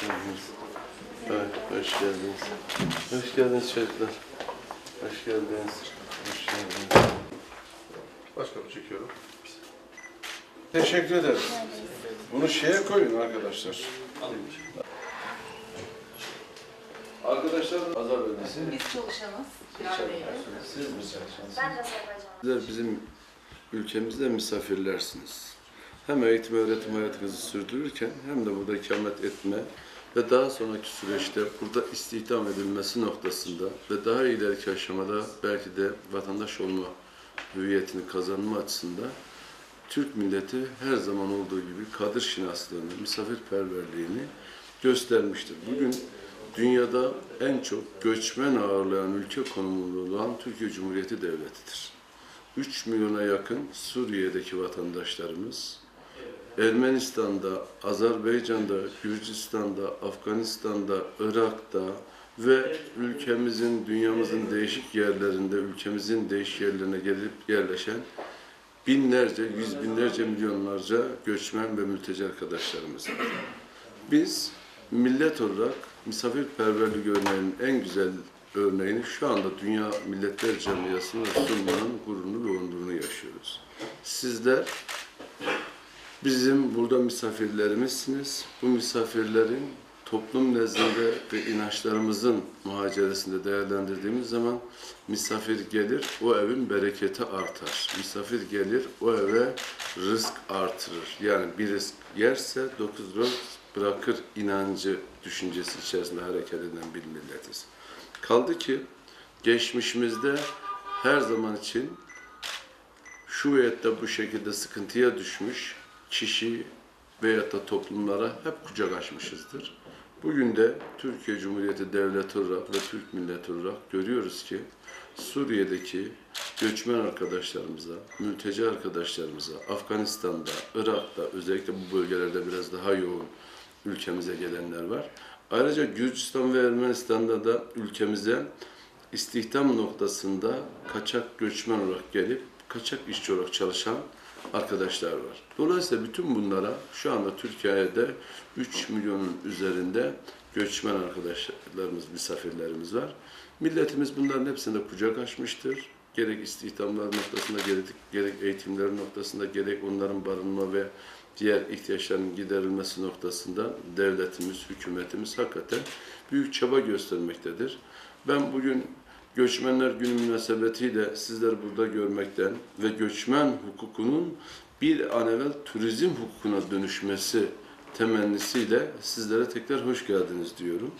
geldiniz. Evet, hoş geldiniz. Hoş geldiniz çocuklar. Hoş geldiniz. Hoş geldiniz. Başka bir çekiyorum. Teşekkür ederim. Bunu şeye koyun arkadaşlar. Arkadaşlar Azar Bölgesi. Biz çalışanız. Siz mi çalışansınız? Ben de Azerbaycan'ım. Sizler bizim ülkemizde misafirlersiniz. Hem eğitim öğretim hayatınızı sürdürürken hem de burada ikamet etme ve daha sonraki süreçte burada istihdam edilmesi noktasında ve daha ileriki aşamada belki de vatandaş olma hüviyetini kazanma açısından Türk milleti her zaman olduğu gibi kadir şinaslığını, misafirperverliğini göstermiştir. Bugün dünyada en çok göçmen ağırlayan ülke konumunda olan Türkiye Cumhuriyeti Devleti'dir. 3 milyona yakın Suriye'deki vatandaşlarımız, Ermenistan'da, Azerbaycan'da, Gürcistan'da, Afganistan'da, Irak'ta ve ülkemizin, dünyamızın değişik yerlerinde, ülkemizin değişik yerlerine gelip yerleşen binlerce, yüz binlerce, milyonlarca göçmen ve mülteci arkadaşlarımız. Biz millet olarak misafirperverlik örneğinin en güzel örneğini şu anda Dünya Milletler Camiası'na sunmanın gururunu ve onurunu yaşıyoruz. Sizler bizim burada misafirlerimizsiniz. Bu misafirlerin toplum nezdinde ve inançlarımızın muhaceresinde değerlendirdiğimiz zaman misafir gelir, o evin bereketi artar. Misafir gelir, o eve rızk artırır. Yani bir rızk yerse dokuz rızk bırakır inancı düşüncesi içerisinde hareket eden bir milletiz. Kaldı ki geçmişimizde her zaman için şu veyahut da bu şekilde sıkıntıya düşmüş kişi veyahut da toplumlara hep kucak açmışızdır. Bugün de Türkiye Cumhuriyeti Devleti olarak ve Türk milleti olarak görüyoruz ki Suriye'deki göçmen arkadaşlarımıza, mülteci arkadaşlarımıza, Afganistan'da, Irak'ta özellikle bu bölgelerde biraz daha yoğun ülkemize gelenler var. Ayrıca Gürcistan ve Ermenistan'da da ülkemize istihdam noktasında kaçak göçmen olarak gelip kaçak işçi olarak çalışan arkadaşlar var. Dolayısıyla bütün bunlara şu anda Türkiye'de 3 milyonun üzerinde göçmen arkadaşlarımız, misafirlerimiz var. Milletimiz bunların hepsine kucak açmıştır. Gerek istihdamlar noktasında, gerek, gerek eğitimler noktasında, gerek onların barınma ve diğer ihtiyaçlarının giderilmesi noktasında devletimiz, hükümetimiz hakikaten büyük çaba göstermektedir. Ben bugün Göçmenler Günü münasebetiyle sizleri burada görmekten ve göçmen hukukunun bir an evvel turizm hukukuna dönüşmesi temennisiyle sizlere tekrar hoş geldiniz diyorum.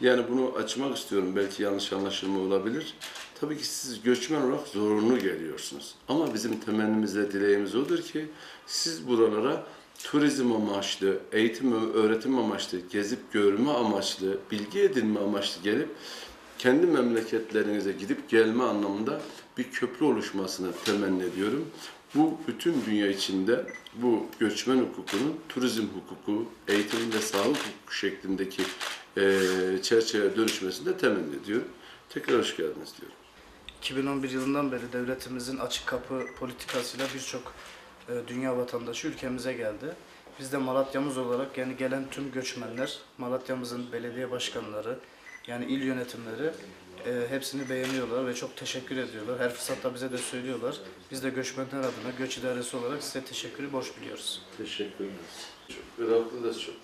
Yani bunu açmak istiyorum. Belki yanlış anlaşılma olabilir. Tabii ki siz göçmen olarak zorunlu geliyorsunuz. Ama bizim temennimiz ve dileğimiz odur ki siz buralara turizm amaçlı, eğitim ve öğretim amaçlı, gezip görme amaçlı, bilgi edinme amaçlı gelip kendi memleketlerinize gidip gelme anlamında bir köprü oluşmasını temenni ediyorum. Bu bütün dünya içinde bu göçmen hukukunun turizm hukuku, eğitim ve sağlık hukuku şeklindeki eee çerçeveye dönüşmesini de temenni ediyorum. Tekrar hoş geldiniz diyorum. 2011 yılından beri devletimizin açık kapı politikasıyla birçok e, dünya vatandaşı ülkemize geldi. Biz de Malatya'mız olarak yani gelen tüm göçmenler, Malatya'mızın belediye başkanları, yani il yönetimleri e, hepsini beğeniyorlar ve çok teşekkür ediyorlar. Her fırsatta bize de söylüyorlar. Biz de göçmenler adına göç idaresi olarak size teşekkürü borç biliyoruz. Teşekkür ederiz. Çok Iraklı da çok.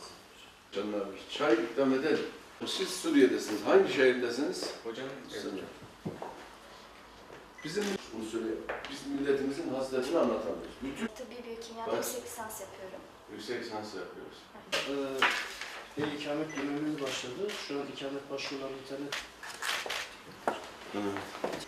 Canlar çay ikram edelim. Siz Suriye'desiniz. Hangi şehirdesiniz? Hocam Suriye. Bizim bunu söyleyeyim. Biz milletimizin hasretini anlatamıyoruz. Bütün Tıbbi biyokimya Bak. yüksek lisans yapıyorum. yüksek lisans yapıyoruz. Ee, ve ikamet dönemimiz başladı. Şu an ikamet başvuruları internet. Evet.